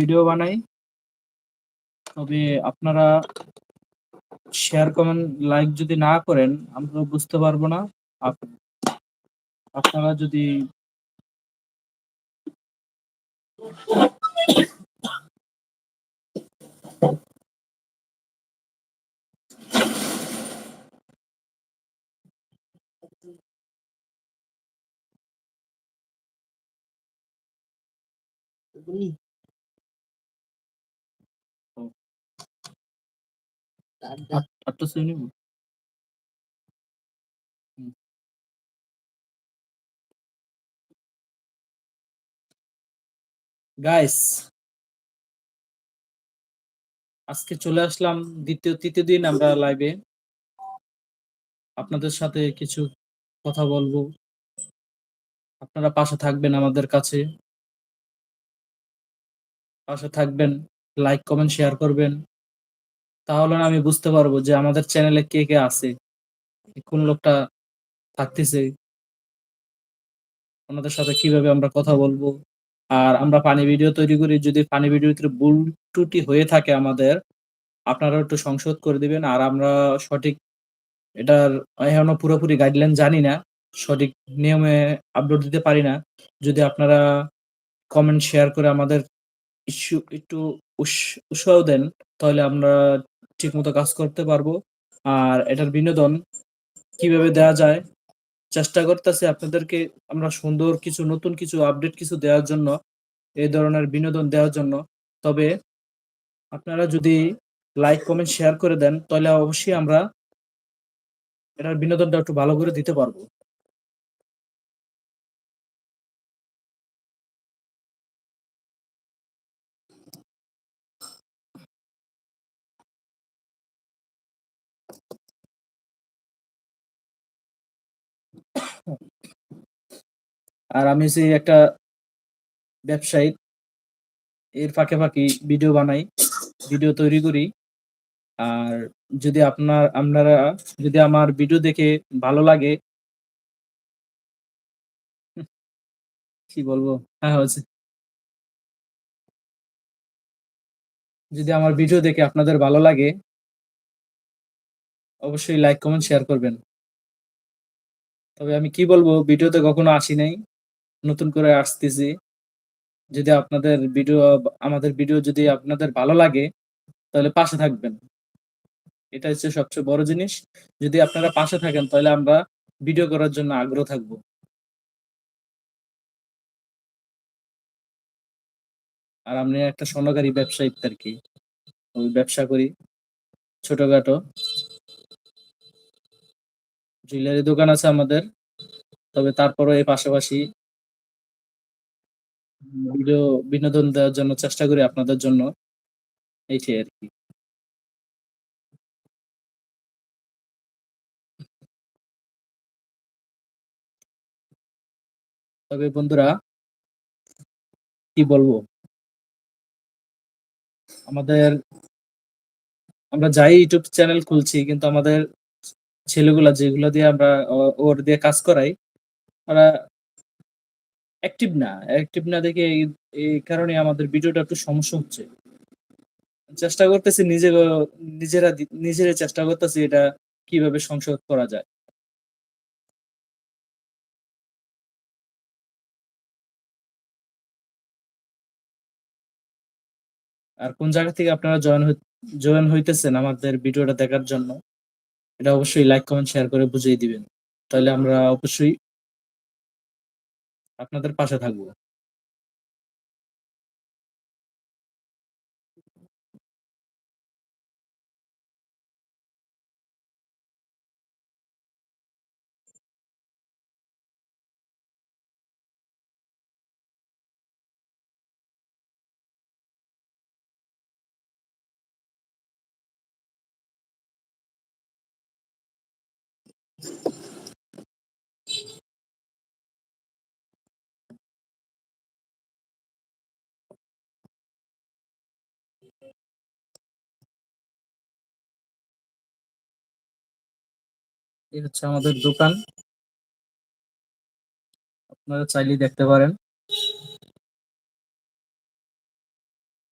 Video বানাই। তবে আপনারা শেয়ার কমেন্ট লাইক যদি না করেন, আমরা বুঝতে পারব না। আপনারা যদি আট- আটটা শ্রেণি গাইস আজকে চলে আসলাম দ্বিতীয় তৃতীয় দিন আমরা লাইভে আপনাদের সাথে কিছু কথা বলব। আপনারা পাশে থাকবেন আমাদের কাছে। পাশে থাকবেন লাইক কমেন্ট শেয়ার করবেন। তাহলে আমি বুঝতে পারব যে আমাদের চ্যানেলে কে কে আছে, কোন লোকটা থাকতেছে, ওনাদের সাথে কীভাবে আমরা কথা বলব। আর আমরা পানি ভিডিও তৈরি করি, যদি পানি ভিডিওতে ভুল ত্রুটি হয়ে থাকে আমাদের আপনারা একটু সংশোধ করে দিবেন। আর আমরা সঠিক, এটার এখনও পুরোপুরি গাইডলাইন জানি না, সঠিক নিয়মে আপলোড দিতে পারি না। যদি আপনারা কমেন্ট শেয়ার করে আমাদের ইস্যু একটু উৎসাহ দেন, তাহলে আমরা ঠিকমতো কাজ করতে পারব। আর এটার বিনোদন কীভাবে দেওয়া যায়, চেষ্টা করতেছি আপনাদেরকে আমরা সুন্দর কিছু, নতুন কিছু আপডেট কিছু দেওয়ার জন্য, এই ধরনের বিনোদন দেওয়ার জন্য। তবে আপনারা যদি লাইক কমেন্ট শেয়ার করে দেন, তাহলে অবশ্যই আমরা এটার বিনোদনটা একটু ভালো করে দিতে পারব। আর আমি যে একটা ব্যবসায়ী, এর ফাঁকে ফাঁকি ভিডিও বানাই ভিডিও তৈরি করি। আর যদি আপনার, আপনারা যদি আমার ভিডিও দেখে ভালো লাগে, কি বলব? হ্যাঁ হচ্ছে যদি আমার ভিডিও দেখে আপনাদের ভালো লাগে, অবশ্যই লাইক কমেন্ট শেয়ার করবেন। তবে আমি কি বলব, ভিডিওতে কখনো আসি নাই। নতুন করে আসতেছি। যদি আপনাদের ভিডিও, আমাদের ভিডিও যদি আপনাদের ভালো লাগে, তাহলে পাশে থাকবেন। এটা হচ্ছে সবচেয়ে বড় জিনিস। যদি আপনারা পাশে থাকেন, তাহলে আমরা ভিডিও করার জন্য আগ্রহ থাকব। আর আমি একটা স্বর্ণকারী ব্যবসায়ী আর কি। ওই ব্যবসা করি ছোটখাটো। জুয়েলারি দোকান আছে আমাদের। তবে তারপরও এই পাশাপাশি ভিডিও বিনোদন দেওয়ার জন্য চেষ্টা করি আপনাদের জন্য। এইটাই আর কি। তবে বন্ধুরা, কি বলব? আমাদের আমরা যাই ইউটিউব চ্যানেল খুলছি, কিন্তু আমাদের ছেলেগুলা যেগুলো দিয়ে আমরা ওর দিয়ে কাজ করাই ওরা অ্যাক্টিভ না। অ্যাক্টিভ না দেখে এই- কারণে আমাদের ভিডিওটা একটু সমস্যা হচ্ছে। চেষ্টা করতেছি নিজে নিজেরা নিজেরা চেষ্টা করতেছি এটা কীভাবে সংশোধ করা যায়। আর কোন জায়গা থেকে আপনারা জয়েন জয়েন হইতেছেন আমাদের ভিডিওটা দেখার জন্য? এটা অবশ্যই লাইক কমেন্ট শেয়ার করে বুঝিয়ে দিবেন। তাহলে আমরা অবশ্যই আপনাদের পাশে থাকব। এই হচ্ছে আমাদের দোকান। আপনারা চাইলেই দেখতে পারেন।